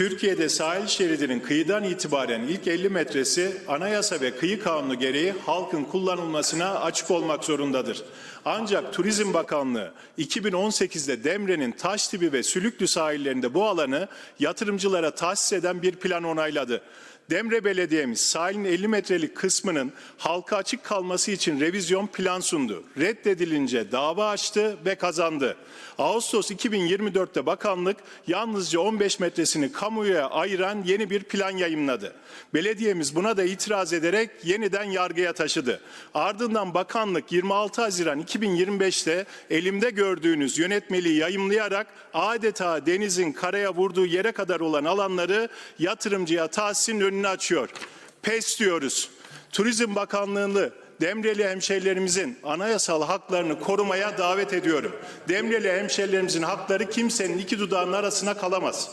Türkiye'de sahil şeridinin kıyıdan itibaren ilk 50 metresi anayasa ve kıyı kanunu gereği halkın kullanılmasına açık olmak zorundadır. Ancak Turizm Bakanlığı 2018'de Demre'nin Taşdibi ve Sülüklü sahillerinde bu alanı yatırımcılara tahsis eden bir plan onayladı. Demre Belediye'miz sahilin 50 metrelik kısmının halka açık kalması için revizyon plan sundu. Reddedilince dava açtı ve kazandı. Ağustos 2024'te bakanlık yalnızca 15 metresini kamuya ayıran yeni bir plan yayımladı. Belediyemiz buna da itiraz ederek yeniden yargıya taşıdı. Ardından bakanlık 26 Haziran 2025'te elimde gördüğünüz yönetmeliği yayımlayarak adeta denizin karaya vurduğu yere kadar olan alanları yatırımcıya tahsisin önünü açıyor. Pes diyoruz. Turizm Bakanlığı'nı Demreli hemşehrilerimizin anayasal haklarını korumaya davet ediyorum. Demreli hemşehrilerimizin hakları kimsenin iki dudağının arasına kalamaz.